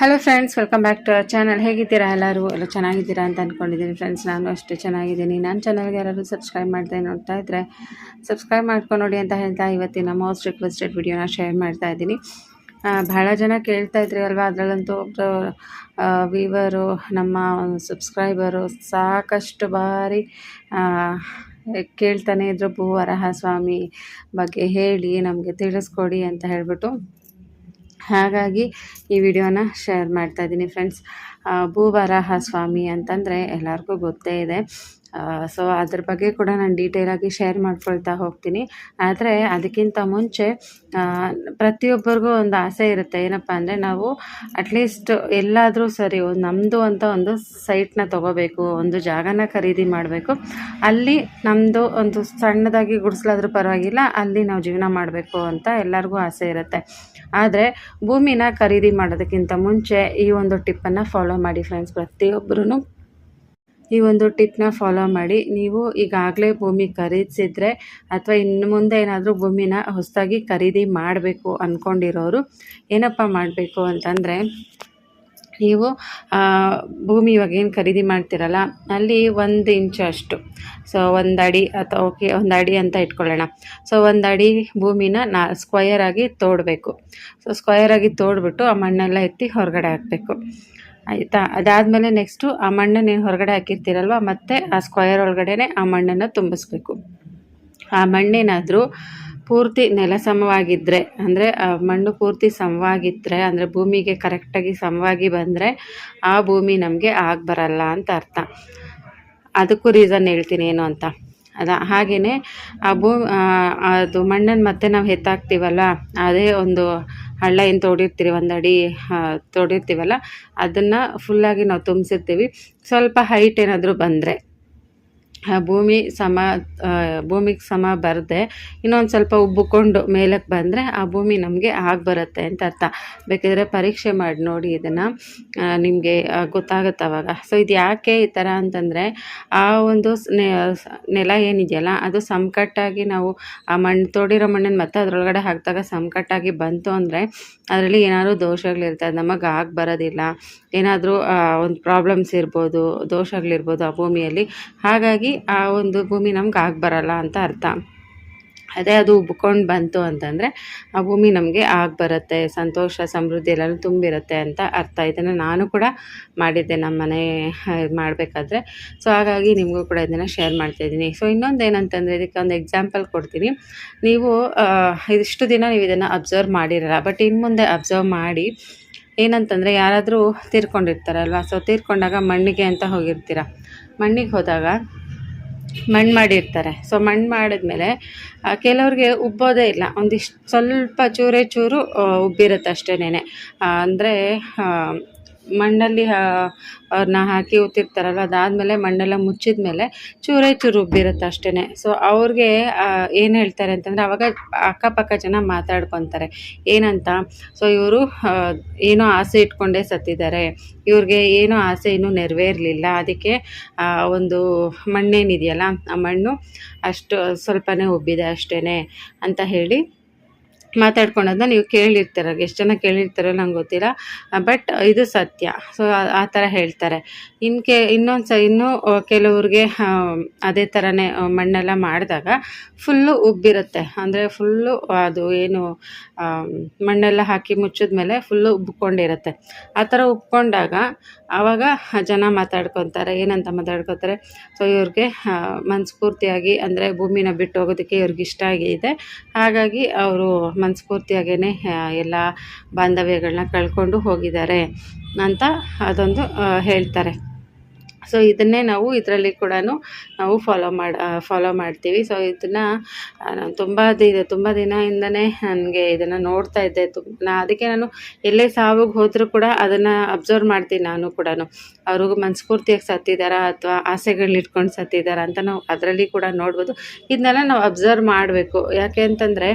Hello friends welcome back to our channel ಹೇಗಿದ್ದೀರಾ ಎಲ್ಲರೂ? ಎಲ್ಲ ಚೆನ್ನಾಗಿದ್ದೀರಾ ಅಂತ ಅಂದ್ಕೊಂಡಿದ್ದೀನಿ ಫ್ರೆಂಡ್ಸ್ ನಾನು ಅಷ್ಟೇ ಚೆನ್ನಾಗಿದ್ದೀನಿ. ನನ್ನ ಚಾನಲ್ಗೆ ಯಾರಾದರೂ ಸಬ್ಸ್ಕ್ರೈಬ್ ಮಾಡ್ತಾ ನೋಡ್ತಾ ಇದ್ದರೆ ಸಬ್ಸ್ಕ್ರೈಬ್ ಮಾಡ್ಕೊಂಡು ನೋಡಿ ಅಂತ ಹೇಳ್ತಾ ಇವತ್ತಿನ ಮೋಸ್ಟ್ ರಿಕ್ವೆಸ್ಟೆಡ್ ವಿಡಿಯೋನ ಶೇರ್ ಮಾಡ್ತಾ ಇದ್ದೀನಿ. ಭಾಳ ಜನ ಕೇಳ್ತಾ ಇದ್ರಿ ಅಲ್ವಾ? ಅದರಲ್ಲಂತೂ ಒಬ್ಬರು ವೀವರು ನಮ್ಮ ಸಬ್ಸ್ಕ್ರೈಬರು ಸಾಕಷ್ಟು ಬಾರಿ ಕೇಳ್ತಾನೆ ಇದ್ರು. ಭೂ ಸ್ವಾಮಿ ಬಗ್ಗೆ ಹೇಳಿ ನಮಗೆ ತಿಳಿಸ್ಕೊಡಿ ಅಂತ ಹೇಳ್ಬಿಟ್ಟು. ಹಾಗಾಗಿ ಈ ವಿಡಿಯೋನ ಶೇರ್ ಮಾಡ್ತಾ ಇದ್ದೀನಿ ಫ್ರೆಂಡ್ಸ್ ಭೂವರಾಹ ಸ್ವಾಮಿ ಅಂತಂದರೆ ಎಲ್ಲರಿಗೂ ಗೊತ್ತೇ ಇದೆ. ಸೊ ಅದ್ರ ಬಗ್ಗೆ ಕೂಡ ನಾನು ಡೀಟೇಲಾಗಿ ಶೇರ್ ಮಾಡ್ಕೊಳ್ತಾ ಹೋಗ್ತೀನಿ. ಆದರೆ ಅದಕ್ಕಿಂತ ಮುಂಚೆ ಪ್ರತಿಯೊಬ್ಬರಿಗೂ ಒಂದು ಆಸೆ ಇರುತ್ತೆ. ಏನಪ್ಪ ಅಂದರೆ ನಾವು ಅಟ್ಲೀಸ್ಟ್ ಎಲ್ಲಾದರೂ ಸರಿ ನಮ್ಮದು ಅಂತ ಒಂದು ಸೈಟ್ನ ತೊಗೋಬೇಕು, ಒಂದು ಜಾಗನ ಖರೀದಿ ಮಾಡಬೇಕು. ಅಲ್ಲಿ ನಮ್ಮದು ಒಂದು ಸಣ್ಣದಾಗಿ ಗುಡಿಸ್ಲಾದ್ರೂ ಪರವಾಗಿಲ್ಲ, ಅಲ್ಲಿ ನಾವು ಜೀವನ ಮಾಡಬೇಕು ಅಂತ ಎಲ್ಲರಿಗೂ ಆಸೆ ಇರುತ್ತೆ. ಆದರೆ ಭೂಮಿನ ಖರೀದಿ ಮಾಡೋದಕ್ಕಿಂತ ಮುಂಚೆ ಈ ಒಂದು ಟಿಪ್ಪನ್ನು ಫಾಲೋ ಮಾಡಿ ಫ್ರೆಂಡ್ಸ್ ಪ್ರತಿಯೊಬ್ಬರೂ ಈ ಒಂದು ಟಿಪ್ನ ಫಾಲೋ ಮಾಡಿ, ನೀವು ಈಗಾಗಲೇ ಭೂಮಿ ಖರೀದಿಸಿದರೆ ಅಥವಾ ಇನ್ನು ಮುಂದೆ ಏನಾದರೂ ಭೂಮಿನ ಹೊಸದಾಗಿ ಖರೀದಿ ಮಾಡಬೇಕು ಅಂದ್ಕೊಂಡಿರೋರು ಏನಪ್ಪ ಮಾಡಬೇಕು ಅಂತಂದರೆ ನೀವು ಭೂಮಿ ಇವಾಗ ಏನು ಖರೀದಿ ಮಾಡ್ತೀರಲ್ಲ, ಅಲ್ಲಿ ಒಂದು ಇಂಚು ಅಷ್ಟು. ಸೊ ಒಂದು ಅಡಿ ಅಥವಾ ಓಕೆ, ಒಂದು ಅಡಿ ಅಂತ ಇಟ್ಕೊಳ್ಳೋಣ. ಸೊ ಒಂದು ಅಡಿ ಭೂಮಿನ ನಾ ಸ್ಕ್ವಯರ್ ಆಗಿ ತೋಡಬೇಕು. ಸೊ ಸ್ಕ್ವಯರ್ ಆಗಿ ತೋಡ್ಬಿಟ್ಟು ಆ ಮಣ್ಣೆಲ್ಲ ಎತ್ತಿ ಹೊರಗಡೆ ಹಾಕಬೇಕು. ಆಯಿತಾ? ಅದಾದಮೇಲೆ ನೆಕ್ಸ್ಟು ಆ ಮಣ್ಣನ್ನು ನೀವು ಹೊರಗಡೆ ಹಾಕಿರ್ತೀರಲ್ವ, ಮತ್ತೆ ಆ ಸ್ಕ್ವಯರ್ ಒಳಗಡೆ ಆ ಮಣ್ಣನ್ನು ತುಂಬಿಸ್ಬೇಕು. ಆ ಮಣ್ಣೇನಾದರೂ ಪೂರ್ತಿ ನೆಲ ಸಮವಾಗಿದ್ದರೆ ಅಂದರೆ ಮಣ್ಣು ಪೂರ್ತಿ ಸಮವಾಗಿದ್ದರೆ ಅಂದರೆ ಭೂಮಿಗೆ ಕರೆಕ್ಟಾಗಿ ಸಮವಾಗಿ ಬಂದರೆ ಆ ಭೂಮಿ ನಮಗೆ ಆಗಿ ಬರಲ್ಲ ಅಂತ ಅರ್ಥ. ಅದಕ್ಕೂ ರೀಸನ್ ಹೇಳ್ತೀನಿ ಏನು ಅಂತ. ಅದ ಹಾಗೆಯೇ ಆ ಭೂ ಅದು ಮಣ್ಣನ್ನು ಮತ್ತೆ ನಾವು ಎತ್ತಾಕ್ತೀವಲ್ಲ ಅದೇ ಒಂದು ಹಳ್ಳ ಏನು ತೋಡಿರ್ತೀರಿ ಒಂದು ಅಡಿ ತೋಡಿರ್ತೀವಲ್ಲ, ಅದನ್ನು ಫುಲ್ಲಾಗಿ ನಾವು ತುಂಬಿಸಿರ್ತೀವಿ. ಸ್ವಲ್ಪ ಹೈಟ್ ಏನಾದರೂ ಬಂದರೆ. ಭೂಮಿ ಸಮ ಭೂಮಿಗೆ ಸಮ ಬರದೆ ಇನ್ನೊಂದು ಸ್ವಲ್ಪ ಉಬ್ಬಿಕೊಂಡು ಮೇಲಕ್ಕೆ ಬಂದರೆ ಆ ಭೂಮಿ ನಮಗೆ ಆಗಿ ಬರುತ್ತೆ ಅಂತ ಅರ್ಥ. ಬೇಕಿದ್ರೆ ಪರೀಕ್ಷೆ ಮಾಡಿ, ನೋಡಿ ಇದನ್ನು ನಿಮಗೆ ಗೊತ್ತಾಗುತ್ತೆ ಅವಾಗ. ಸೊ ಇದು ಯಾಕೆ ಈ ಥರ ಅಂತಂದರೆ, ಆ ಒಂದು ನೆಲ ಏನಿದೆಯಲ್ಲ, ಅದು ಸಮಕಟ್ಟಾಗಿ ನಾವು ಆ ಮಣ್ಣು ತೋಡಿರೋ ಮಣ್ಣನ್ನು ಮತ್ತೆ ಅದರೊಳಗಡೆ ಹಾಕಿದಾಗ ಸಮಕಟ್ಟಾಗಿ ಬಂತು ಅಂದರೆ ಅದರಲ್ಲಿ ಏನಾದರೂ ದೋಷಗಳಿರ್ತದೆ ನಮಗೆ ಆಗಿ ಬರೋದಿಲ್ಲ. ಏನಾದರೂ ಒಂದು ಪ್ರಾಬ್ಲಮ್ಸ್ ಇರ್ಬೋದು, ದೋಷಗಳಿರ್ಬೋದು ಆ ಭೂಮಿಯಲ್ಲಿ. ಹಾಗಾಗಿ ಆ ಒಂದು ಭೂಮಿ ನಮ್ಗೆ ಆಗಿ ಬರಲ್ಲ ಅಂತ ಅರ್ಥ. ಅದೇ ಅದು ಉಬ್ಕೊಂಡು ಬಂತು ಅಂತಂದರೆ ಆ ಭೂಮಿ ನಮಗೆ ಆಗಿ ಬರುತ್ತೆ, ಸಂತೋಷ, ಸಮೃದ್ಧಿ ಎಲ್ಲನೂ ತುಂಬಿರುತ್ತೆ ಅಂತ ಅರ್ಥ ಇದನ್ನು ನಾನು ಕೂಡ ಮಾಡಿದ್ದೆ ನಮ್ಮ ಮನೆ ಮಾಡಬೇಕಾದ್ರೆ. ಸೊ ಹಾಗಾಗಿ ನಿಮಗೂ ಕೂಡ ಇದನ್ನು ಶೇರ್ ಮಾಡ್ತಾಯಿದ್ದೀನಿ ಸೊ ಇನ್ನೊಂದು ಏನಂತಂದರೆ ಇದಕ್ಕೆ ಒಂದು ಎಕ್ಸಾಂಪಲ್ ಕೊಡ್ತೀನಿ. ನೀವು ಇದಿಷ್ಟು ದಿನ ನೀವು ಇದನ್ನು ಅಬ್ಸರ್ವ್ ಮಾಡಿರಲ್ಲ ಬಟ್ ಇನ್ನು ಮುಂದೆ ಅಬ್ಸರ್ವ್ ಮಾಡಿ ಏನಂತಂದರೆ ಯಾರಾದರೂ ತೀರ್ಕೊಂಡಿರ್ತಾರಲ್ವ? ಸೊ ತೀರ್ಕೊಂಡಾಗ ಮಣ್ಣಿಗೆ ಅಂತ ಹೋಗಿರ್ತೀರ? ಮಣ್ಣಿಗೆ ಹೋದಾಗ ಮಣ್ಣು ಮಾಡಿರ್ತಾರೆ. ಸೊ ಮಣ್ಣು ಮಾಡಿದ್ಮೇಲೆ ಕೆಲವ್ರಿಗೆ ಉಬ್ಬೋದೇ ಇಲ್ಲ. ಒಂದಿಷ್ಟು ಸ್ವಲ್ಪ ಚೂರೇ ಚೂರು ಉಬ್ಬಿರುತ್ತೆ ಅಷ್ಟೇನೆ ಅಂದರೆ ಮಣ್ಣಲ್ಲಿ ಅವ್ರನ್ನ ಹಾಕಿ ಉತ್ತಿರ್ತಾರಲ್ಲ ಅದಾದಮೇಲೆ ಮಣ್ಣೆಲ್ಲ ಮುಚ್ಚಿದ ಮೇಲೆ ಚೂರೇ ಚೂರು ಉಬ್ಬಿರುತ್ತೆ ಅಷ್ಟೇ ಸೊ ಅವ್ರಿಗೆ ಏನು ಹೇಳ್ತಾರೆ ಅಂತಂದರೆ ಅವಾಗ ಅಕ್ಕಪಕ್ಕ ಜನ ಮಾತಾಡ್ಕೊತಾರೆ. ಏನಂತ? ಸೊ ಇವರು ಏನೋ ಆಸೆ ಇಟ್ಕೊಂಡೇ ಸತ್ತಿದ್ದಾರೆ. ಇವ್ರಿಗೆ ಏನೋ ಆಸೆ ಇನ್ನೂ ನೆರವೇರಲಿಲ್ಲ. ಅದಕ್ಕೆ ಒಂದು ಮಣ್ಣೇನಿದೆಯಲ್ಲ, ಆ ಮಣ್ಣು ಅಷ್ಟು ಸ್ವಲ್ಪನೇ ಉಬ್ಬಿದೆ ಅಷ್ಟೇ ಅಂತ ಹೇಳಿ ಮಾತಾಡ್ಕೊಳೋದನ್ನ ನೀವು ಕೇಳಿರ್ತೀರ, ಎಷ್ಟು ಜನ ಕೇಳಿರ್ತಾರೋ ನಂಗೆ ಗೊತ್ತಿಲ್ಲ. ಬಟ್ ಇದು ಸತ್ಯ. ಸೊ ಆ ಥರ ಹೇಳ್ತಾರೆ. ಇನ್ನು ಕೆ, ಇನ್ನೊಂದು ಸ, ಇನ್ನೂ ಕೆಲವ್ರಿಗೆ ಅದೇ ಥರನೇ ಮಣ್ಣೆಲ್ಲ ಮಾಡಿದಾಗ ಫುಲ್ಲು ಉಬ್ಬಿರುತ್ತೆ. ಅಂದರೆ ಫುಲ್ಲು ಅದು ಏನು ಮಣ್ಣೆಲ್ಲ ಹಾಕಿ ಮುಚ್ಚಿದ್ಮೇಲೆ ಫುಲ್ಲು ಉಬ್ಕೊಂಡಿರುತ್ತೆ. ಆ ಥರ ಉಬ್ಕೊಂಡಾಗ ಆವಾಗ ಜನ ಮಾತಾಡ್ಕೊತಾರೆ, ಏನಂತ ಮಾತಾಡ್ಕೊತಾರೆ, ಸೊ, ಇವ್ರಿಗೆ ಮನಸ್ಫೂರ್ತಿಯಾಗಿ ಅಂದರೆ ಭೂಮಿನ ಬಿಟ್ಟು ಹೋಗೋದಕ್ಕೆ ಇವ್ರಿಗೆ ಇಷ್ಟ ಆಗಿದೆ ಹಾಗಾಗಿ ಅವರು ಮನಸ್ಫೂರ್ತಿಯಾಗೇ ಎಲ್ಲ ಬಾಂಧವ್ಯಗಳನ್ನ ಕಳ್ಕೊಂಡು ಹೋಗಿದ್ದಾರೆ ಅಂತ ಅದೊಂದು ಹೇಳ್ತಾರೆ. ಸೊ ಇದನ್ನೇ ನಾವು ಇದರಲ್ಲಿ ಕೂಡ ನಾವು ಫಾಲೋ ಮಾಡಿ ಫಾಲೋ ಮಾಡ್ತೀವಿ. ಸೊ ಇದನ್ನು ನಾನು ತುಂಬ ದಿನ ತುಂಬ ದಿನದಿಂದನೇ ನನಗೆ ಇದನ್ನು ನೋಡ್ತಾ ಇದ್ದೆ. ತು ನಾ ಅದಕ್ಕೆ ನಾನು ಎಲ್ಲೇ ಸಾವಿಗೆ ಹೋದರೂ ಕೂಡ ಅದನ್ನು ಅಬ್ಸರ್ವ್ ಮಾಡ್ತೀನಿ ನಾನು ಕೂಡ ಅವ್ರಿಗೂ ಮನಸ್ಫೂರ್ತಿಯಾಗಿ ಸತ್ತಿದ್ದಾರಾ ಅಥವಾ ಆಸೆಗಳನ್ನ ಇಟ್ಕೊಂಡು ಸತ್ತಿದ್ದಾರಾ ಅಂತ ನಾವು ಅದರಲ್ಲಿ ಕೂಡ ನೋಡ್ಬೋದು. ಇದನ್ನೆಲ್ಲ ನಾವು ಅಬ್ಸರ್ವ್ ಮಾಡಬೇಕು. ಯಾಕೆ ಅಂತಂದರೆ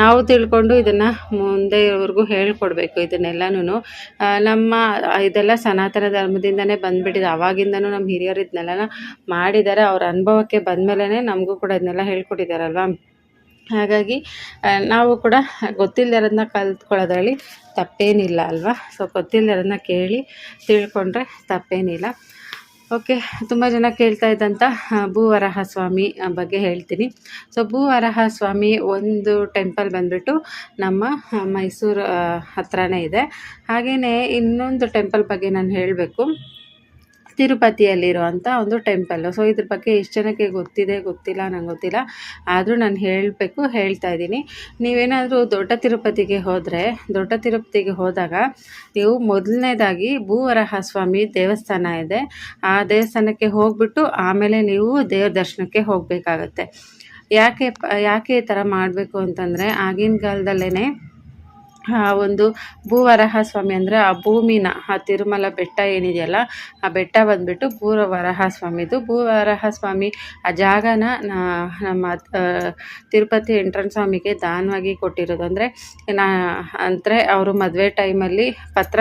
ನಾವು ತಿಳ್ಕೊಂಡು ಇದನ್ನು ಮುಂದೆವರೆಗೂ ಹೇಳ್ಕೊಡ್ಬೇಕು ಇದನ್ನೆಲ್ಲನೂ ನಮ್ಮ ಇದೆಲ್ಲ ಸನಾತನ ಧರ್ಮದಿಂದನೇ ಬಂದ್ಬಿಟ್ಟಿದೆ. ಅವಾಗಿಂದನೂ ಹಿರಿಯರು ಇದನ್ನೆಲ್ಲ ಮಾಡಿದ್ದಾರೆ. ಅವ್ರ ಅನುಭವಕ್ಕೆ ಬಂದಮೇಲೆ ನಮಗೂ ಕೂಡ ಇದನ್ನೆಲ್ಲ ಹೇಳ್ಕೊಟ್ಟಿದ್ದಾರಲ್ವ? ಹಾಗಾಗಿ ನಾವು ಕೂಡ ಗೊತ್ತಿಲ್ಲದಿರೋದನ್ನ ಕಲ್ತ್ಕೊಳ್ಳೋದ್ರಲ್ಲಿ ತಪ್ಪೇನಿಲ್ಲ ಅಲ್ವಾ? ಸೊ ಗೊತ್ತಿಲ್ಲದಿರೋದನ್ನ ಕೇಳಿ ತಿಳ್ಕೊಂಡ್ರೆ ತಪ್ಪೇನಿಲ್ಲ. ಓಕೆ ತುಂಬ ಜನ ಕೇಳ್ತಾ ಇದ್ದಂಥ ಭೂವರಾಹ ಸ್ವಾಮಿ ಬಗ್ಗೆ ಹೇಳ್ತೀನಿ. ಸೊ ಭೂವರಹ ಸ್ವಾಮಿ ಒಂದು ಟೆಂಪಲ್ ಬಂದ್ಬಿಟ್ಟು ನಮ್ಮ ಮೈಸೂರು ಹತ್ರನೇ ಇದೆ. ಹಾಗೆಯೇ ಇನ್ನೊಂದು ಟೆಂಪಲ್ ಬಗ್ಗೆ ನಾನು ಹೇಳಬೇಕು. ತಿರುಪತಿಯಲ್ಲಿರುವಂಥ ಒಂದು ಟೆಂಪಲ್ಲು ಸೊ ಇದ್ರ ಬಗ್ಗೆ ಎಷ್ಟು ಜನಕ್ಕೆ ಗೊತ್ತಿದೆ, ಗೊತ್ತಿಲ್ಲ, ನಂಗೆ ಗೊತ್ತಿಲ್ಲ. ಆದರೂ ನಾನು ಹೇಳಬೇಕು, ಹೇಳ್ತಾ ಇದ್ದೀನಿ. ನೀವೇನಾದರೂ ದೊಡ್ಡ ತಿರುಪತಿಗೆ ಹೋದರೆ, ದೊಡ್ಡ ತಿರುಪತಿಗೆ ಹೋದಾಗ ನೀವು ಮೊದಲನೇದಾಗಿ ಭೂವರಹ ಸ್ವಾಮಿ ದೇವಸ್ಥಾನ ಇದೆ. ಆ ದೇವಸ್ಥಾನಕ್ಕೆ ಹೋಗ್ಬಿಟ್ಟು ಆಮೇಲೆ ನೀವು ದೇವ್ರ ದರ್ಶನಕ್ಕೆ ಹೋಗಬೇಕಾಗತ್ತೆ. ಯಾಕೆ ಯಾಕೆ ಈ ಥರ ಮಾಡಬೇಕು ಅಂತಂದರೆ ಆಗಿನ ಕಾಲದಲ್ಲೇ ಒಂದು ಭೂವರಹ ಸ್ವಾಮಿ ಅಂದರೆ ಆ ಭೂಮಿನ, ಆ ತಿರುಮಲ ಬೆಟ್ಟ ಏನಿದೆಯಲ್ಲ, ಆ ಬೆಟ್ಟ ಬಂದ್ಬಿಟ್ಟು ಭೂವರಹ ಸ್ವಾಮಿದು. ಭೂವರಹ ಸ್ವಾಮಿ ಆ ಜಾಗನ ನಮ್ಮ ತಿರುಪತಿ ಎಂಟ್ರನ್ ಸ್ವಾಮಿಗೆ ದಾನವಾಗಿ ಕೊಟ್ಟಿರೋದು. ಅಂದರೆ ನಾ, ಅಂದರೆ ಅವರು ಮದುವೆ ಟೈಮಲ್ಲಿ ಪತ್ರ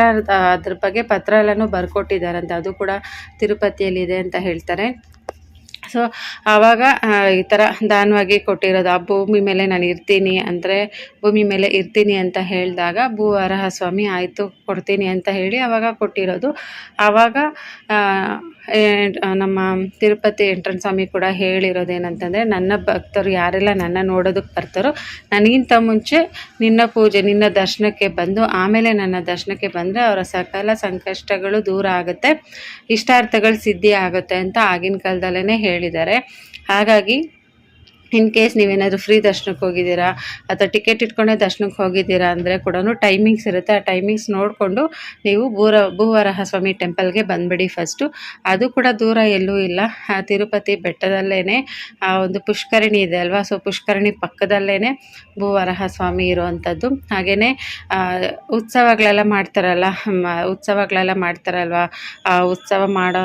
ಅದ್ರ ಬಗ್ಗೆ ಪತ್ರ ಎಲ್ಲನೂ ಬರ್ಕೊಟ್ಟಿದ್ದಾರಂತೆ ಅದು ಕೂಡ ತಿರುಪತಿಯಲ್ಲಿದೆ ಅಂತ ಹೇಳ್ತಾರೆ. ಸೊ ಆವಾಗ ಈ ಥರ ದಾನವಾಗಿ ಕೊಟ್ಟಿರೋದು. ಆ ಭೂಮಿ ಮೇಲೆ ನಾನು ಇರ್ತೀನಿ ಅಂದರೆ, ಭೂಮಿ ಮೇಲೆ ಇರ್ತೀನಿ ಅಂತ ಹೇಳಿದಾಗ ಭೂವರಹ ಸ್ವಾಮಿ ಆಯಿತು, ಕೊಡ್ತೀನಿ ಅಂತ ಹೇಳಿ ಆವಾಗ ಕೊಟ್ಟಿರೋದು. ಆವಾಗ ನಮ್ಮ ತಿರುಪತಿ ಎಂಟ್ರನ್ ಸ್ವಾಮಿ ಕೂಡ ಹೇಳಿರೋದು ಏನಂತಂದರೆ ನನ್ನ ಭಕ್ತರು ಯಾರೆಲ್ಲ ನನ್ನ ನೋಡೋದಕ್ಕೆ ಬರ್ತಾರೋ, ನನಗಿಂತ ಮುಂಚೆ ನಿನ್ನ ಪೂಜೆ, ನಿನ್ನ ದರ್ಶನಕ್ಕೆ ಬಂದು ಆಮೇಲೆ ನನ್ನ ದರ್ಶನಕ್ಕೆ ಬಂದರೆ ಅವರ ಸಕಲ ಸಂಕಷ್ಟಗಳು ದೂರ ಆಗುತ್ತೆ, ಇಷ್ಟಾರ್ಥಗಳು ಸಿದ್ಧಿ ಆಗುತ್ತೆ ಅಂತ ಆಗಿನ ಕಾಲದಲ್ಲೇ ಹೇಳಿದ್ದಾರೆ. ಹಾಗಾಗಿ ಇನ್ ಕೇಸ್ ನೀವೇನಾದರೂ ಫ್ರೀ ದರ್ಶನಕ್ಕೆ ಹೋಗಿದ್ದೀರಾ ಅಥವಾ ಟಿಕೆಟ್ ಇಟ್ಕೊಂಡೇ ದರ್ಶನಕ್ಕೆ ಹೋಗಿದ್ದೀರಾ ಅಂದರೆ ಕೂಡ ಟೈಮಿಂಗ್ಸ್ ಇರುತ್ತೆ. ಆ ಟೈಮಿಂಗ್ಸ್ ನೋಡಿಕೊಂಡು ನೀವು ಭೂರ ಭೂವರಹ ಸ್ವಾಮಿ ಟೆಂಪಲ್ಗೆ ಬಂದ್ಬಿಡಿ ಫಸ್ಟು ಅದು ಕೂಡ ದೂರ ಎಲ್ಲೂ ಇಲ್ಲ. ತಿರುಪತಿ ಬೆಟ್ಟದಲ್ಲೇ ಆ ಒಂದು ಪುಷ್ಕರಣಿ ಇದೆ ಅಲ್ವಾ? ಸೊ ಪುಷ್ಕರಣಿ ಪಕ್ಕದಲ್ಲೇ ಭೂವರಹ ಸ್ವಾಮಿ ಇರುವಂಥದ್ದು ಹಾಗೆಯೇ ಉತ್ಸವಗಳೆಲ್ಲ ಮಾಡ್ತಾರಲ್ಲ ಉತ್ಸವಗಳೆಲ್ಲ ಮಾಡ್ತಾರಲ್ವ? ಆ ಉತ್ಸವ ಮಾಡೋ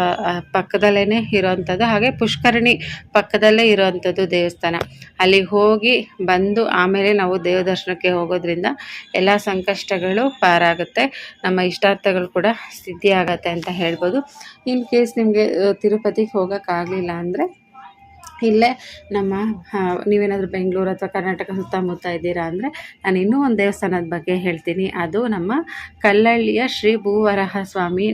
ಪಕ್ಕದಲ್ಲೇ ಇರೋವಂಥದ್ದು ಹಾಗೆ ಪುಷ್ಕರಣಿ ಪಕ್ಕದಲ್ಲೇ ಇರೋವಂಥದ್ದು ದೇವಸ್ಥಾನ. ಅಲ್ಲಿಗೆ ಹೋಗಿ ಬಂದು ಆಮೇಲೆ ನಾವು ದೇವ ದರ್ಶನಕ್ಕೆ ಹೋಗೋದ್ರಿಂದ ಎಲ್ಲ ಸಂಕಷ್ಟಗಳು ಪಾರಾಗುತ್ತೆ. ನಮ್ಮ ಇಷ್ಟಾರ್ಥಗಳು ಕೂಡ ಸಿದ್ಧಿ ಆಗತ್ತೆ ಅಂತ ಹೇಳ್ಬೋದು. ಇನ್ ಕೇಸ್ ನಿಮಗೆ ತಿರುಪತಿಗೆ ಹೋಗೋಕ್ಕಾಗಲಿಲ್ಲ ಅಂದರೆ ಇಲ್ಲೇ ನಮ್ಮ ನೀವೇನಾದರೂ ಬೆಂಗಳೂರು ಅಥವಾ ಕರ್ನಾಟಕ ಸುತ್ತಮುತ್ತ ಇದ್ದೀರಾ ಅಂದರೆ ನಾನು ಇನ್ನೂ ಒಂದು ದೇವಸ್ಥಾನದ ಬಗ್ಗೆ ಹೇಳ್ತೀನಿ. ಅದು ನಮ್ಮ ಕಲ್ಲಳ್ಳಿಯ ಶ್ರೀ ಭೂವರಹ ಸ್ವಾಮಿ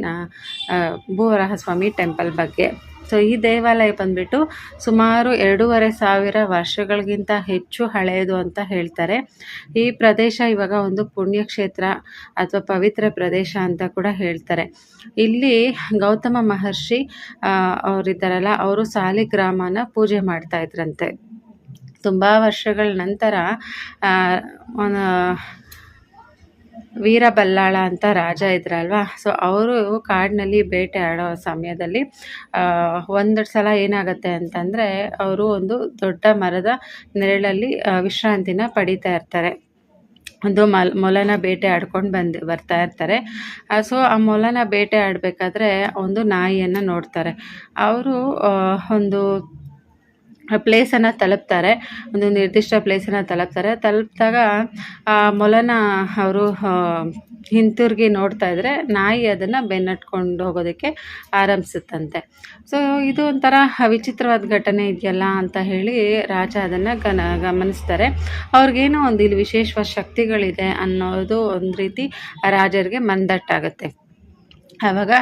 ಭೂವರಹ ಸ್ವಾಮಿ ಟೆಂಪಲ್ ಬಗ್ಗೆ. ಸೊ ಈ ದೇವಾಲಯ ಬಂದ್ಬಿಟ್ಟು ಸುಮಾರು ಎರಡೂವರೆ ಸಾವಿರ ವರ್ಷಗಳಿಗಿಂತ ಹೆಚ್ಚು ಹಳೆಯದು ಅಂತ ಹೇಳ್ತಾರೆ. ಈ ಪ್ರದೇಶ ಇವಾಗ ಒಂದು ಪುಣ್ಯಕ್ಷೇತ್ರ ಅಥವಾ ಪವಿತ್ರ ಪ್ರದೇಶ ಅಂತ ಕೂಡ ಹೇಳ್ತಾರೆ. ಇಲ್ಲಿ ಗೌತಮ ಮಹರ್ಷಿ ಅವರಿದ್ದಾರಲ್ಲ, ಅವರು ಸಾಲಿಗ್ರಾಮನ ಪೂಜೆ ಮಾಡ್ತಾ ಇದ್ರಂತೆ. ತುಂಬ ವರ್ಷಗಳ ನಂತರ ವೀರಬಲ್ಲಾಳ ಅಂತ ರಾಜ ಇದ್ರಲ್ವಾ? ಸೊ ಅವರು ಕಾಡಿನಲ್ಲಿ ಬೇಟೆ ಆಡೋ ಸಮಯದಲ್ಲಿ ಒಂದೆರಡು ಒಂದು ಸಲ ಏನಾಗುತ್ತೆ ಅಂತಂದರೆ, ಅವರು ಒಂದು ದೊಡ್ಡ ಮರದ ನೆರಳಲ್ಲಿ ವಿಶ್ರಾಂತಿನ ಪಡಿತಾ ಇರ್ತಾರೆ. ಒಂದು ಮಲ್, ಮೊಲನ ಬೇಟೆ ಆಡ್ಕೊಂಡು ಬಂದು, ಬರ್ತಾ ಇರ್ತಾರೆ. ಸೊ ಆ ಮೊಲನ ಬೇಟೆ ಆಡಬೇಕಾದ್ರೆ ಒಂದು ನಾಯಿಯನ್ನು ನೋಡ್ತಾರೆ. ಅವರು ಒಂದು ಪ್ಲೇಸನ್ನು ತಲುಪ್ತಾರೆ. ಒಂದು ನಿರ್ದಿಷ್ಟ ಪ್ಲೇಸನ್ನು ತಲುಪ್ತಾರೆ. ತಲುಪಿದಾಗ ಆ ಮೊಲನ ಅವರು ಹಿಂತಿರುಗಿ ನೋಡ್ತಾ ಇದ್ರೆ ನಾಯಿ ಅದನ್ನು ಬೆನ್ನಟ್ಕೊಂಡು ಹೋಗೋದಕ್ಕೆ ಆರಂಭಿಸುತ್ತಂತೆ. ಸೊ ಇದು ಒಂಥರ ವಿಚಿತ್ರವಾದ ಘಟನೆ ಇದೆಯಲ್ಲ ಅಂತ ಹೇಳಿ ರಾಜ ಅದನ್ನು ಗನ, ಗಮನಿಸ್ತಾರೆ. ಅವ್ರಿಗೇನೋ ಒಂದು ಇಲ್ಲಿ ವಿಶೇಷವಾದ ಶಕ್ತಿಗಳಿದೆ ಅನ್ನೋದು ಒಂದು ರೀತಿ ರಾಜರಿಗೆ ಮಂದಟ್ಟಾಗುತ್ತೆ. ಆವಾಗ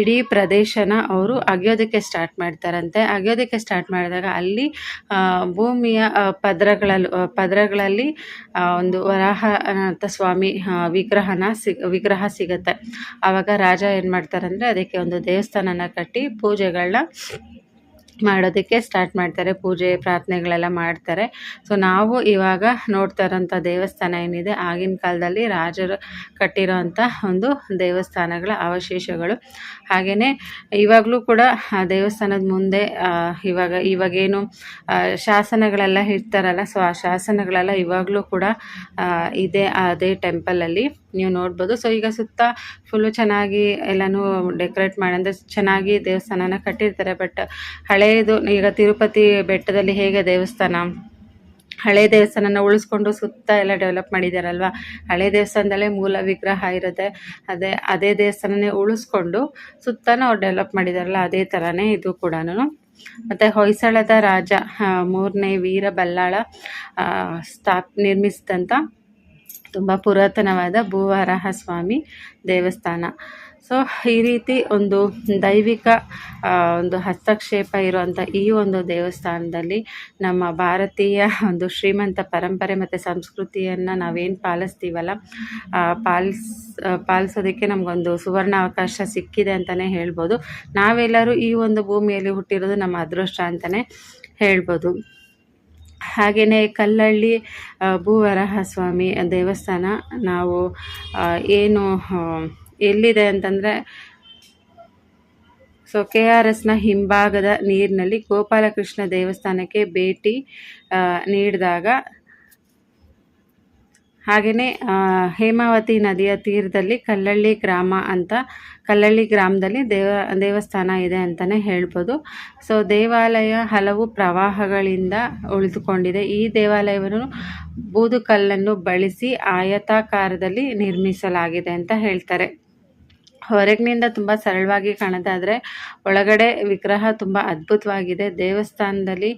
ಇಡೀ ಪ್ರದೇಶನ ಅವರು ಅಗೆಯೋದಕ್ಕೆ ಸ್ಟಾರ್ಟ್ ಮಾಡ್ತಾರಂತೆ. ಅಗೆಯೋದಕ್ಕೆ ಸ್ಟಾರ್ಟ್ ಮಾಡಿದಾಗ ಅಲ್ಲಿ ಭೂಮಿಯ ಪದ್ರಗಳಲ್ಲಿ ಪದರಗಳಲ್ಲಿ ಒಂದು ವರಾಹನಾಥ ಸ್ವಾಮಿ ವಿಗ್ರಹನ ವಿಗ್ರಹ ಸಿಗತ್ತೆ. ಆವಾಗ ರಾಜ ಏನು ಮಾಡ್ತಾರಂದರೆ ಅದಕ್ಕೆ ಒಂದು ದೇವಸ್ಥಾನನ ಕಟ್ಟಿ ಪೂಜೆಗಳನ್ನ ಮಾಡೋದಕ್ಕೆ ಸ್ಟಾರ್ಟ್ ಮಾಡ್ತಾರೆ, ಪೂಜೆ, ಪ್ರಾರ್ಥನೆಗಳೆಲ್ಲ ಮಾಡ್ತಾರೆ. ಸೊ ನಾವು ಇವಾಗ ನೋಡ್ತಾ ಇರೋಂಥ ದೇವಸ್ಥಾನ ಏನಿದೆ, ಆಗಿನ ಕಾಲದಲ್ಲಿ ರಾಜರು ಕಟ್ಟಿರೋಂಥ ಒಂದು ದೇವಸ್ಥಾನಗಳ ಅವಶೇಷಗಳು. ಹಾಗೆಯೇ ಇವಾಗಲೂ ಕೂಡ ಆ ದೇವಸ್ಥಾನದ ಮುಂದೆ ಇವಾಗ, ಇವಾಗೇನು ಶಾಸನಗಳೆಲ್ಲ ಇರ್ತಾರಲ್ಲ ಸೊ ಆ ಶಾಸನಗಳೆಲ್ಲ ಇವಾಗಲೂ ಕೂಡ ಇದೆ ಅದೇ ಟೆಂಪಲಲ್ಲಿ ನೀವು ನೋಡ್ಬೋದು. ಸೊ ಈಗ ಸುತ್ತ ಫುಲ್ಲು ಚೆನ್ನಾಗಿ ಎಲ್ಲನೂ ಡೆಕೋರೇಟ್ ಮಾಡಿ, ಅಂದರೆ ಚೆನ್ನಾಗಿ ದೇವಸ್ಥಾನನ ಕಟ್ಟಿರ್ತಾರೆ ಬಟ್ ಹಳೆಯದು ಈಗ ತಿರುಪತಿ ಬೆಟ್ಟದಲ್ಲಿ ಹೇಗೆ ದೇವಸ್ಥಾನ? ಹಳೆ ದೇವಸ್ಥಾನನ ಉಳಿಸ್ಕೊಂಡು ಸುತ್ತ ಎಲ್ಲ ಡೆವಲಪ್ ಮಾಡಿದಾರಲ್ವಾ? ಹಳೆ ದೇವಸ್ಥಾನದಲ್ಲೇ ಮೂಲ ವಿಗ್ರಹ ಇರುತ್ತೆ. ಅದೇ ಅದೇ ದೇವಸ್ಥಾನನೇ ಉಳಿಸ್ಕೊಂಡು ಸುತ್ತನೂ ಅವ್ರು ಡೆವಲಪ್ ಮಾಡಿದಾರಲ್ಲ, ಅದೇ ಥರನೇ ಇದು ಕೂಡ ಮತ್ತು ಹೊಯ್ಸಳದ ರಾಜ ಮೂರನೇ ವೀರ ಬಲ್ಲಾಳ ಸ್ಥಾಪ್ ನಿರ್ಮಿಸಿದಂಥ ತುಂಬ ಪುರಾತನವಾದ ಭೂವರಾಹ ಸ್ವಾಮಿ ದೇವಸ್ಥಾನ. ಸೊ ಈ ರೀತಿ ಒಂದು ದೈವಿಕ ಒಂದು ಹಸ್ತಕ್ಷೇಪ ಇರುವಂಥ ಈ ಒಂದು ದೇವಸ್ಥಾನದಲ್ಲಿ ನಮ್ಮ ಭಾರತೀಯ ಒಂದು ಶ್ರೀಮಂತ ಪರಂಪರೆ ಮತ್ತು ಸಂಸ್ಕೃತಿಯನ್ನು ನಾವೇನು ಪಾಲಿಸ್ತೀವಲ್ಲ ಪಾಲಿಸ್ ಪಾಲಿಸೋದಕ್ಕೆ ನಮಗೊಂದು ಸುವರ್ಣ ಅವಕಾಶ ಸಿಕ್ಕಿದೆ ಅಂತಲೇ ಹೇಳ್ಬೋದು. ನಾವೆಲ್ಲರೂ ಈ ಒಂದು ಭೂಮಿಯಲ್ಲಿ ಹುಟ್ಟಿರೋದು ನಮ್ಮ ಅದೃಷ್ಟ ಅಂತಲೇ ಹೇಳ್ಬೋದು. ಹಾಗೆಯೇ ಕಲ್ಲಳ್ಳಿ ಭೂವರಹ ಸ್ವಾಮಿ ದೇವಸ್ಥಾನ ನಾವು ಏನು ಎಲ್ಲಿದೆ ಅಂತಂದರೆ ಸೊ, ಕೆ ಆರ್ ಎಸ್ನ ಹಿಂಭಾಗದ ನೀರಿನಲ್ಲಿ ಗೋಪಾಲಕೃಷ್ಣ ದೇವಸ್ಥಾನಕ್ಕೆ ಭೇಟಿ ನೀಡಿದಾಗ ಹಾಗೆಯೇ ಹೇಮಾವತಿ ನದಿಯ ತೀರದಲ್ಲಿ ಕಲ್ಲಳ್ಳಿ ಗ್ರಾಮ ಅಂತ, ಕಲ್ಲಳ್ಳಿ ಗ್ರಾಮದಲ್ಲಿ ದೇವ, ದೇವಸ್ಥಾನ ಇದೆ ಅಂತಲೇ ಹೇಳ್ಬೋದು. ಸೊ ದೇವಾಲಯ ಹಲವು ಪ್ರವಾಹಗಳಿಂದ ಉಳಿದುಕೊಂಡಿದೆ. ಈ ದೇವಾಲಯವನ್ನು ಬೂದುಕಲ್ಲನ್ನು ಬಳಸಿ ಆಯತಾಕಾರದಲ್ಲಿ ನಿರ್ಮಿಸಲಾಗಿದೆ ಅಂತ ಹೇಳ್ತಾರೆ. ಹೊರಗಿನಿಂದ ತುಂಬ ಸರಳವಾಗಿ ಕಾಣುತ್ತೆ ಆದರೆ ಒಳಗಡೆ ವಿಗ್ರಹ ತುಂಬ ಅದ್ಭುತವಾಗಿದೆ. ದೇವಸ್ಥಾನದಲ್ಲಿ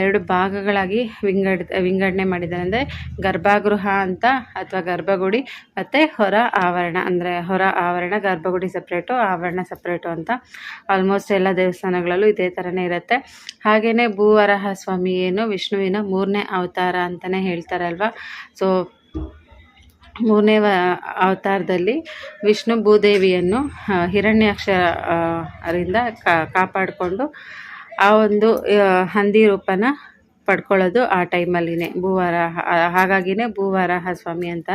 ಎರಡು ಭಾಗಗಳಾಗಿ ವಿಂಗಡ್, ವಿಂಗಡಣೆ ಮಾಡಿದ್ದಾರೆ. ಅಂದರೆ ಗರ್ಭಗೃಹ ಅಂತ ಅಥವಾ ಗರ್ಭಗುಡಿ ಮತ್ತು ಹೊರ ಆವರಣ, ಅಂದರೆ ಹೊರ ಆವರಣ, ಗರ್ಭಗುಡಿ ಸಪ್ರೇಟು ಆವರಣ ಸಪ್ರೇಟು ಅಂತ ಆಲ್ಮೋಸ್ಟ್ ಎಲ್ಲ ದೇವಸ್ಥಾನಗಳಲ್ಲೂ ಇದೇ ಥರನೇ ಇರುತ್ತೆ. ಹಾಗೆಯೇ ಭೂವರಹ ಸ್ವಾಮಿ ಏನು ವಿಷ್ಣುವಿನ ಮೂರನೇ ಅವತಾರ ಅಂತಲೇ ಹೇಳ್ತಾರಲ್ವ? ಸೊ ಮೂರನೇ ಅವತಾರದಲ್ಲಿ ವಿಷ್ಣು ಭೂದೇವಿಯನ್ನು ಹಿರಣ್ಯಾಕ್ಷ ರಿಂದ ಕಾಪಾಡಿಕೊಂಡು ಆ ಒಂದು ಹಂದಿ ರೂಪನ ಪಡ್ಕೊಳ್ಳೋದು ಆ ಟೈಮಲ್ಲಿನೇ. ಭೂವರಾಹ ಆ- ಹಾಗಾಗಿನೇ ಭೂವರಾಹ ಸ್ವಾಮಿ ಅಂತ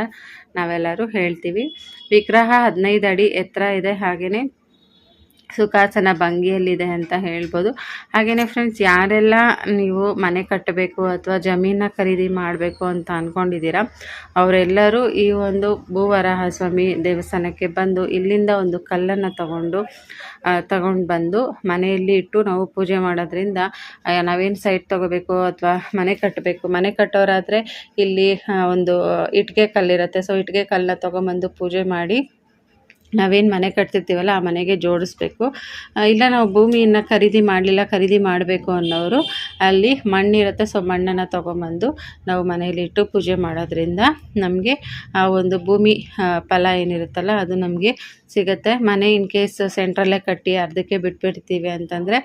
ನಾವೆಲ್ಲರೂ ಹೇಳ್ತೀವಿ. ವಿಗ್ರಹ ಹದಿನೈದು ಅಡಿ ಎತ್ತರ ಇದೆ ಹಾಗೆಯೇ ಸುಖಾಸನ ಭಂಗಿಯಲ್ಲಿದೆ ಅಂತ ಹೇಳ್ಬೋದು. ಹಾಗೆಯೇ ಫ್ರೆಂಡ್ಸ್ ಯಾರೆಲ್ಲ ನೀವು ಮನೆ ಕಟ್ಟಬೇಕು ಅಥವಾ ಜಮೀನ ಖರೀದಿ ಮಾಡಬೇಕು ಅಂತ ಅಂದ್ಕೊಂಡಿದ್ದೀರಾ ಅವರೆಲ್ಲರೂ ಈ ಒಂದು ಭೂವರಾಹ ಸ್ವಾಮಿ ದೇವಸ್ಥಾನಕ್ಕೆ ಬಂದು ಇಲ್ಲಿಂದ ಒಂದು ಕಲ್ಲನ್ನು ತಗೊಂಡು ತಗೊಂಡು ಬಂದು ಮನೆಯಲ್ಲಿ ಇಟ್ಟು ನಾವು ಪೂಜೆ ಮಾಡೋದ್ರಿಂದ ನಾವೇನು ಸೈಟ್ ತೊಗೋಬೇಕು ಅಥವಾ ಮನೆ ಕಟ್ಟಬೇಕು. ಮನೆ ಕಟ್ಟೋರಾದರೆ ಇಲ್ಲಿ ಒಂದು ಇಟ್ಟಿಗೆ ಕಲ್ಲಿರುತ್ತೆ. ಸೊ ಇಟ್ಟಿಗೆ ಕಲ್ಲನ್ನ ತೊಗೊಂಬಂದು ಪೂಜೆ ಮಾಡಿ ನಾವೇನು ಮನೆ ಕಟ್ತಿರ್ತೀವಲ್ಲ, ಆ ಮನೆಗೆ ಜೋಡಿಸ್ಬೇಕು. ಇಲ್ಲ ನಾವು ಭೂಮಿಯನ್ನು ಖರೀದಿ ಮಾಡಲಿಲ್ಲ, ಖರೀದಿ ಮಾಡಬೇಕು ಅನ್ನೋರು ಅಲ್ಲಿ ಮಣ್ಣಿರುತ್ತೆ. ಸೊ ಮಣ್ಣನ್ನು ತೊಗೊಂಬಂದು ನಾವು ಮನೆಯಲ್ಲಿಟ್ಟು ಪೂಜೆ ಮಾಡೋದ್ರಿಂದ ನಮಗೆ ಆ ಒಂದು ಭೂಮಿ ಫಲ ಏನಿರುತ್ತಲ್ಲ, ಅದು ನಮಗೆ ಸಿಗುತ್ತೆ. ಮನೆ ಇನ್ ಕೇಸ್ ಸೆಂಟ್ರಲ್ಲೇ ಕಟ್ಟಿ ಅರ್ಧಕ್ಕೆ ಬಿಟ್ಬಿಡ್ತೀವಿ ಅಂತಂದರೆ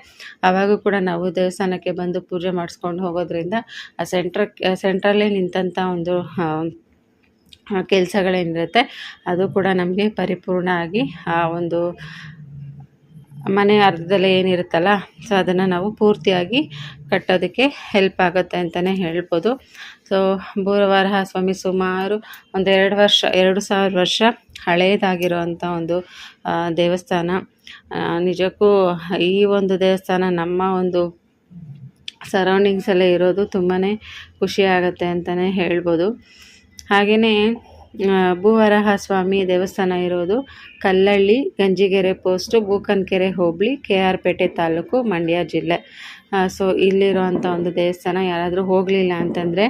ಆವಾಗೂ ಕೂಡ ನಾವು ದೇವಸ್ಥಾನಕ್ಕೆ ಬಂದು ಪೂಜೆ ಮಾಡಿಸ್ಕೊಂಡು ಹೋಗೋದ್ರಿಂದ ಆ ಸೆಂಟ್ರಕ್ಕೆ ಸೆಂಟ್ರಲ್ಲೇ ನಿಂತಂಥ ಒಂದು ಕೆಲಸಗಳೇನಿರುತ್ತೆ ಅದು ಕೂಡ ನಮಗೆ ಪರಿಪೂರ್ಣ ಆಗಿ ಆ ಒಂದು ಮನೆ ಅರ್ಧದಲ್ಲಿ ಏನಿರುತ್ತಲ್ಲ ಸೊ ಅದನ್ನು ನಾವು ಪೂರ್ತಿಯಾಗಿ ಕಟ್ಟೋದಕ್ಕೆ ಹೆಲ್ಪ್ ಆಗುತ್ತೆ ಅಂತಲೇ ಹೇಳ್ಬೋದು. ಸೊ ಬೂರವಾರ ಸ್ವಾಮಿ ಸುಮಾರು ಒಂದು ಎರಡು ವರ್ಷ, ಎರಡು ಸಾವಿರ ವರ್ಷ ಹಳೆಯದಾಗಿರುವಂಥ ಒಂದು ದೇವಸ್ಥಾನ. ನಿಜಕ್ಕೂ ಈ ಒಂದು ದೇವಸ್ಥಾನ ನಮ್ಮ ಒಂದು ಸರೌಂಡಿಂಗ್ಸಲ್ಲೇ ಇರೋದು ತುಂಬಾ ಖುಷಿ ಅಂತಲೇ ಹೇಳ್ಬೋದು. ಹಾಗೆಯೇ ಭೂವರಹ ಸ್ವಾಮಿ ದೇವಸ್ಥಾನ ಇರೋದು ಕಲ್ಲಳ್ಳಿ, ಗಂಜಿಗೆರೆ ಪೋಸ್ಟು, ಬೂಕನ್ಕೆರೆ ಹೋಬಳಿ, ಕೆ ಆರ್ ಪೇಟೆ ತಾಲೂಕು, ಮಂಡ್ಯ ಜಿಲ್ಲೆ. ಸೊ ಇಲ್ಲಿರುವಂಥ ಒಂದು ದೇವಸ್ಥಾನ ಯಾರಾದರೂ ಹೋಗಲಿಲ್ಲ ಅಂತಂದರೆ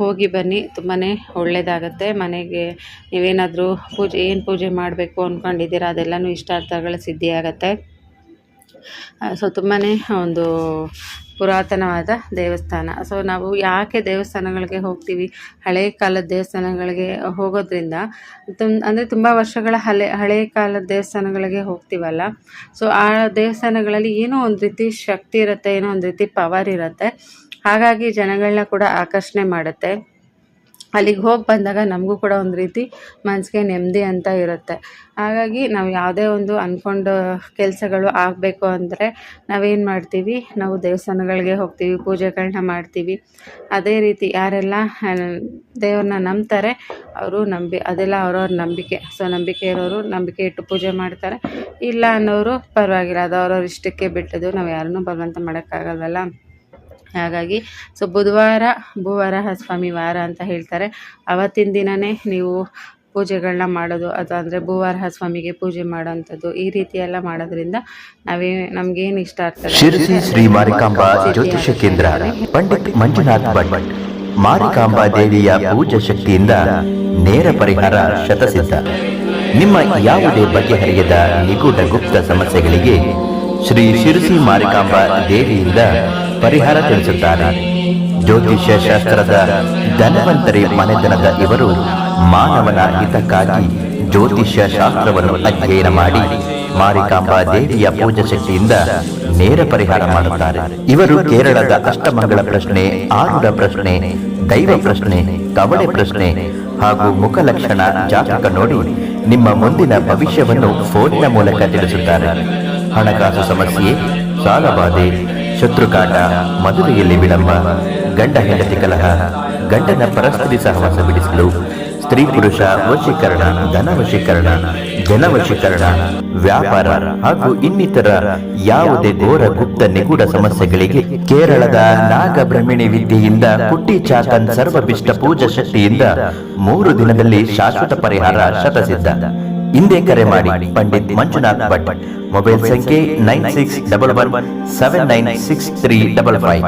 ಹೋಗಿ ಬನ್ನಿ ತುಂಬಾ ಒಳ್ಳೆಯದಾಗತ್ತೆ ಮನೆಗೆ ನೀವೇನಾದರೂ ಪೂಜೆ, ಏನು ಪೂಜೆ ಮಾಡಬೇಕು ಅಂದ್ಕೊಂಡಿದ್ದೀರಾ ಅದೆಲ್ಲನೂ ಇಷ್ಟಾರ್ಥಗಳು ಸಿದ್ಧಿಯಾಗತ್ತೆ. ಸೊ ತುಂಬಾ ಒಂದು ಪುರಾತನವಾದ ದೇವಸ್ಥಾನ. ಸೊ ನಾವು ಯಾಕೆ ದೇವಸ್ಥಾನಗಳಿಗೆ ಹೋಗ್ತೀವಿ? ಹಳೆಯ ಕಾಲದ ದೇವಸ್ಥಾನಗಳಿಗೆ ಹೋಗೋದ್ರಿಂದ ತುಂ, ಅಂದರೆ ತುಂಬ ವರ್ಷಗಳ ಹಳೆ ಹಳೆಯ ಕಾಲದ ದೇವಸ್ಥಾನಗಳಿಗೆ ಹೋಗ್ತೀವಲ್ಲ? ಸೊ ಆ ದೇವಸ್ಥಾನಗಳಲ್ಲಿ ಏನೋ ಒಂದು ರೀತಿ ಶಕ್ತಿ ಇರುತ್ತೆ, ಏನೋ ಒಂದು ರೀತಿ ಪವರ್ ಇರುತ್ತೆ. ಹಾಗಾಗಿ ಜನಗಳನ್ನ ಕೂಡ ಆಕರ್ಷಣೆ ಮಾಡುತ್ತೆ. ಅಲ್ಲಿಗೆ ಹೋಗಿ ಬಂದಾಗ ನಮಗೂ ಕೂಡ ಒಂದು ರೀತಿ ಮನಸ್ಸಿಗೆ ನೆಮ್ಮದಿ ಅಂತ ಇರುತ್ತೆ. ಹಾಗಾಗಿ ನಾವು ಯಾವುದೇ ಒಂದು ಅಂದ್ಕೊಂಡು ಕೆಲಸಗಳು ಆಗಬೇಕು ಅಂದರೆ ನಾವೇನು ಮಾಡ್ತೀವಿ? ನಾವು ದೇವಸ್ಥಾನಗಳಿಗೆ ಹೋಗ್ತೀವಿ ಪೂಜೆಗಳನ್ನ ಮಾಡ್ತೀವಿ. ಅದೇ ರೀತಿ ಯಾರೆಲ್ಲ ದೇವ್ರನ್ನ ನಂಬ್ತಾರೆ, ಅವರು ನಂಬಿ, ಅದೆಲ್ಲ ಅವ್ರವ್ರ ನಂಬಿಕೆ. ಸೊ, ನಂಬಿಕೆ ಇರೋರು ನಂಬಿಕೆ ಇಟ್ಟು ಪೂಜೆ ಮಾಡ್ತಾರೆ. ಇಲ್ಲ ಅನ್ನೋರು ಪರವಾಗಿಲ್ಲ, ಅದು ಅವ್ರವ್ರ ಇಷ್ಟಕ್ಕೆ ಬಿಟ್ಟದ್ದು. ನಾವು ಯಾರನ್ನೂ ಬಲವಂತ ಮಾಡೋಕ್ಕಾಗಲ್ವಲ್ಲ ಹಾಗಾಗಿ ಸೊ ಬುಧವಾರ ಭೂವರಾಹ ಸ್ವಾಮಿ ವಾರ ಅಂತ ಹೇಳ್ತಾರೆ. ಅವತ್ತಿನ ದಿನನೇ ನೀವು ಪೂಜೆಗಳನ್ನ ಮಾಡೋದು ಅಥವಾ ಅಂದರೆ ಭೂವರಾಹ ಸ್ವಾಮಿಗೆ ಪೂಜೆ ಮಾಡೋವಂಥದ್ದು ಈ ರೀತಿ ಎಲ್ಲ ಮಾಡೋದ್ರಿಂದ ನಾವೇ ನಮಗೇನು ಇಷ್ಟ ಆಗ್ತದೆ ಶಿರಸಿ ಶ್ರೀ ಮಾರಿಕಾಂಬಾ ಜ್ಯೋತಿಷ ಕೇಂದ್ರ ಪಂಡಿತ್ ಮಂಜುನಾಥ್ ಭಟ್ ಮಾರಿಕಾಂಬಾ ದೇವಿಯ ಪೂಜಾ ಶಕ್ತಿಯಿಂದ ನೇರ ಪರಿಹಾರ ಶತಸಿದ್ಧ. ನಿಮ್ಮ ಯಾವುದೇ ಬಗೆಹರಿಯದ ನಿಗೂಢ ಗುಪ್ತ ಸಮಸ್ಯೆಗಳಿಗೆ ಶ್ರೀ ಶಿರಸಿ ಮಾರಿಕಾಂಬಾ ದೇವಿಯಿಂದ ಪರಿಹಾರ ತಿಳಿಸುತ್ತಾರೆ ಜ್ಯೋತಿಷ್ಯ ಶಾಸ್ತ್ರದ ಧನವಂತರಿ ಮನೆತನದ ಇವರು ಮಾನವನ ಹಿತಕ್ಕಾಗಿ ಜ್ಯೋತಿಷ್ಯ ಶಾಸ್ತ್ರವನ್ನು ಅಧ್ಯಯನ ಮಾಡಿ ಮಾರಿಕಾಂಬಾ ದೇವಿಯ ಪೂಜಾ ಶಕ್ತಿಯಿಂದ ನೇರ ಪರಿಹಾರ ಮಾಡುತ್ತಾರೆ. ಇವರು ಕೇರಳದ ಅಷ್ಟಮಂಗಳ ಪ್ರಶ್ನೆ ಆರುಡ ಪ್ರಶ್ನೆ ದೈವ ಪ್ರಶ್ನೆ ಕವಳೆ ಪ್ರಶ್ನೆ ಹಾಗೂ ಮುಖಲಕ್ಷಣ ಜಾತಕ ನೋಡಿ ನಿಮ್ಮ ಮುಂದಿನ ಭವಿಷ್ಯವನ್ನು ಫೋನಿನ ಮೂಲಕ ತಿಳಿಸುತ್ತಾರೆ. ಹಣಕಾಸು ಸಮಸ್ಯೆ ಸಾಲಬಾಧೆ ಶತ್ರುಕಾಟ ಮದುವೆಯಲ್ಲಿ ವಿಳಂಬ, ಗಂಡ ಹೆಂಡತಿ ಕಲಹ, ಗಂಡನ ಪರಸ್ಪರಿ ಸಹವಾಸ ಬಿಡಿಸಲು, ಸ್ತ್ರೀ ಪುರುಷ ವಶೀಕರಣ, ಧನ ವಶೀಕರಣ ಜನ ವಶೀಕರಣ, ವ್ಯಾಪಾರ ಹಾಗೂ ಇನ್ನಿತರ ಯಾವುದೇ ಘೋರ ಗುಪ್ತ ನಿಗೂಢ ಸಮಸ್ಯೆಗಳಿಗೆ ಕೇರಳದ ನಾಗಬ್ರಹ್ಮಿಣಿ ವಿದ್ಯೆಯಿಂದ, ಕುಟ್ಟಿ ಚಾತನ್ ಸರ್ವಭಿಷ್ಟ ಪೂಜಾ ಶಕ್ತಿಯಿಂದ ಮೂರು ದಿನದಲ್ಲಿ ಶಾಶ್ವತ ಪರಿಹಾರ ಶತಸಿದ್ಧ. ಹಿಂದೆ ಕರೆ ಮಾಡಿ ಪಂಡಿತ್ ಮಂಜುನಾಥ್ ಭಟ್. ಮೊಬೈಲ್ ಸಂಖ್ಯೆ nine six double one seven nine six three double five.